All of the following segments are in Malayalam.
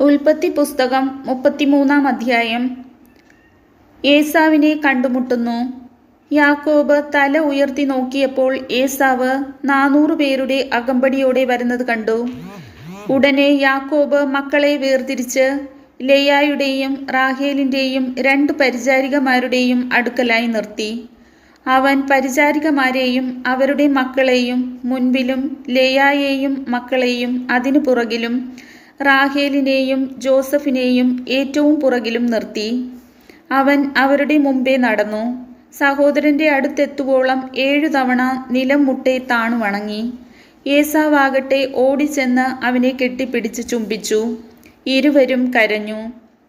ഉൽപ്പത്തി പുസ്തകം മുപ്പത്തിമൂന്നാം അധ്യായം. ഏസാവിനെ കണ്ടുമുട്ടുന്നു. യാക്കോബ് തല ഉയർത്തി നോക്കിയപ്പോൾ ഏസാവ് നാനൂറ് പേരുടെ അകമ്പടിയോടെ വരുന്നത് കണ്ടു. ഉടനെ യാക്കോബ് മക്കളെ വേർതിരിച്ച് ലെയായുടെയും റാഹേലിന്റെയും രണ്ട് പരിചാരികമാരുടെയും അടുക്കലായി നിർത്തി. അവൻ പരിചാരികമാരെയും അവരുടെ മക്കളെയും മുൻപിലും ലേയായെയും മക്കളെയും അതിനു പുറകിലും റാഹേലിനെയും ജോസഫിനെയും ഏറ്റവും പുറകിലും നിർത്തി. അവൻ അവരുടെ മുമ്പേ നടന്നു. സഹോദരന്റെ അടുത്തെത്തുവോളം ഏഴു തവണ നിലം മുട്ടെ താണു വണങ്ങി. ഏസാവാകട്ടെ ഓടിച്ചെന്ന് അവനെ കെട്ടിപ്പിടിച്ച് ചുംബിച്ചു. ഇരുവരും കരഞ്ഞു.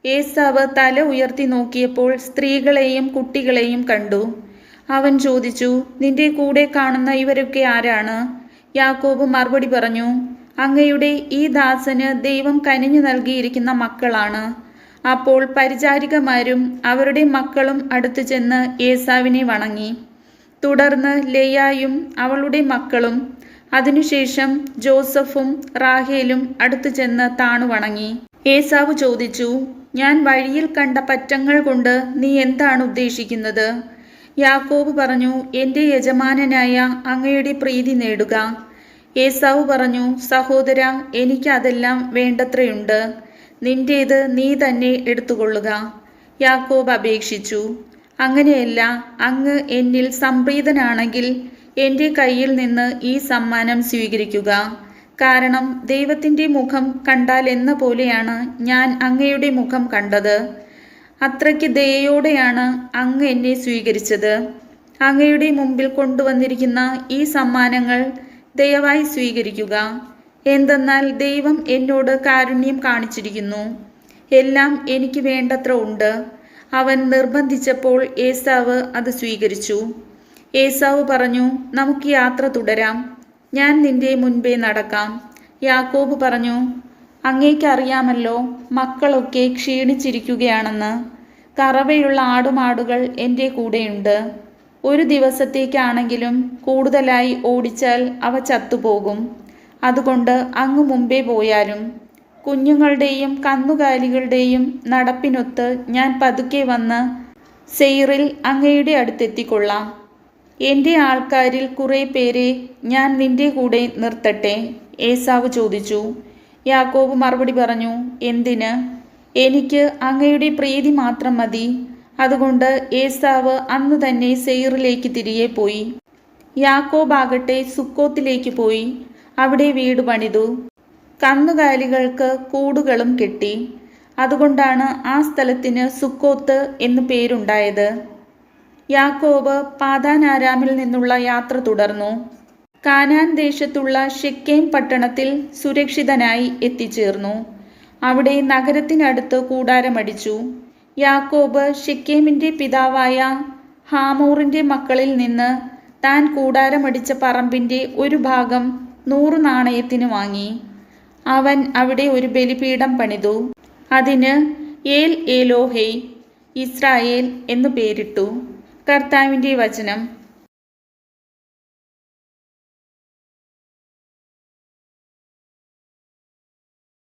ഏസാവ് തല ഉയർത്തി നോക്കിയപ്പോൾ സ്ത്രീകളെയും കുട്ടികളെയും കണ്ടു. അവൻ ചോദിച്ചു നിന്റെ കൂടെ കാണുന്ന ഇവരൊക്കെ ആരാണ്? യാക്കോബ് മറുപടി പറഞ്ഞു അങ്ങയുടെ ഈ ദാസന് ദൈവം കനിഞ്ഞു നൽകിയിരിക്കുന്ന മക്കളാണ്. അപ്പോൾ പരിചാരികമാരും അവരുടെ മക്കളും അടുത്തു ചെന്ന് ഏസാവിനെ വണങ്ങി. തുടർന്ന് ലെയായും അവളുടെ മക്കളും അതിനുശേഷം ജോസഫും റാഹേലും അടുത്തു ചെന്ന് താണു വണങ്ങി. ഏസാവ് ചോദിച്ചു ഞാൻ വഴിയിൽ കണ്ട പറ്റങ്ങൾ കൊണ്ട് നീ എന്താണ് ഉദ്ദേശിക്കുന്നത്? യാക്കോബ് പറഞ്ഞു എന്റെ യജമാനനായ അങ്ങയുടെ പ്രീതി നേടുക. ഏസാവ് പറഞ്ഞു സഹോദര എനിക്കതെല്ലാം വേണ്ടത്രയുണ്ട്. നിന്റേത് നീ തന്നെ എടുത്തുകൊള്ളുക. യാക്കോബ് അപേക്ഷിച്ചു അങ്ങനെയല്ല അങ്ങ് എന്നിൽ സംപ്രീതനാണെങ്കിൽ എന്റെ കയ്യിൽ നിന്ന് ഈ സമ്മാനം സ്വീകരിക്കുക. കാരണം ദൈവത്തിന്റെ മുഖം കണ്ടാൽ എന്ന പോലെയാണ് ഞാൻ അങ്ങയുടെ മുഖം കണ്ടത്. അത്രയ്ക്ക് ദയയോടെയാണ് അങ്ങ് എന്നെ സ്വീകരിച്ചത്. അങ്ങയുടെ മുമ്പിൽ കൊണ്ടുവന്നിരിക്കുന്ന ഈ സമ്മാനങ്ങൾ ദയവായി സ്വീകരിക്കുക. എന്തെന്നാൽ ദൈവം എന്നോട് കാരുണ്യം കാണിച്ചിരിക്കുന്നു. എല്ലാം എനിക്ക് വേണ്ടത്ര ഉണ്ട്. അവൻ നിർബന്ധിച്ചപ്പോൾ ഏസാവ് അത് സ്വീകരിച്ചു. ഏസാവ് പറഞ്ഞു നമുക്ക് യാത്ര തുടരാം. ഞാൻ നിന്റെ മുൻപേ നടക്കാം. യാക്കോബ് പറഞ്ഞു അങ്ങേക്കറിയാമല്ലോ മക്കളൊക്കെ ക്ഷീണിച്ചിരിക്കുകയാണെന്ന്. കറവയുള്ള ആടുമാടുകൾ എന്റെ കൂടെയുണ്ട്. ഒരു ദിവസത്തേക്കാണെങ്കിലും കൂടുതലായി ഓടിച്ചാൽ അവ ചത്തുപോകും. അതുകൊണ്ട് അങ്ങ് മുമ്പേ പോയാലും കുഞ്ഞുങ്ങളുടെയും കന്നുകാലികളുടെയും നടപ്പിനൊത്ത് ഞാൻ പതുക്കെ വന്ന് സെയ്റിൽ അങ്ങയുടെ അടുത്തെത്തിക്കൊള്ളാം. എന്റെ ആൾക്കാരിൽ കുറേ പേരെ ഞാൻ നിന്റെ കൂടെ നിർത്തട്ടെ? ഏസാവ് ചോദിച്ചു. യാക്കോബ് മറുപടി പറഞ്ഞു എന്തിന്? എനിക്ക് അങ്ങയുടെ പ്രീതി മാത്രം മതി. അതുകൊണ്ട് ഏസാവ് അന്ന് തന്നെ സെയ്റിലേക്ക് തിരികെ പോയി. യാക്കോബാകട്ടെ സുക്കോത്തിലേക്ക് പോയി. അവിടെ വീട് പണിതു. കന്നുകാലികൾക്ക് കൂടുകളും കെട്ടി. അതുകൊണ്ടാണ് ആ സ്ഥലത്തിന് സുക്കോത്ത് എന്ന് പേരുണ്ടായത്. യാക്കോബ് പാതാനാരാമിൽ നിന്നുള്ള യാത്ര തുടർന്നു. കാനാൻ ദേശത്തുള്ള ഷെക്കേം പട്ടണത്തിൽ സുരക്ഷിതനായി എത്തിച്ചേർന്നു. അവിടെ നഗരത്തിനടുത്ത് കൂടാരമടിച്ചു. യാക്കോബ് ഷിക്കേമിന്റെ പിതാവായ ഹാമോറിന്റെ മക്കളിൽ നിന്ന് താൻ കൂടാരമടിച്ച പറമ്പിന്റെ ഒരു ഭാഗം നൂറ് നാണയത്തിന് വാങ്ങി. അവൻ അവിടെ ഒരു ബലിപീഠം പണിതു. അതിന് ഏൽ ഏലോഹെയ് ഇസ്രായേൽ എന്നു പേരിട്ടു. കർത്താവിന്റെ വചനം.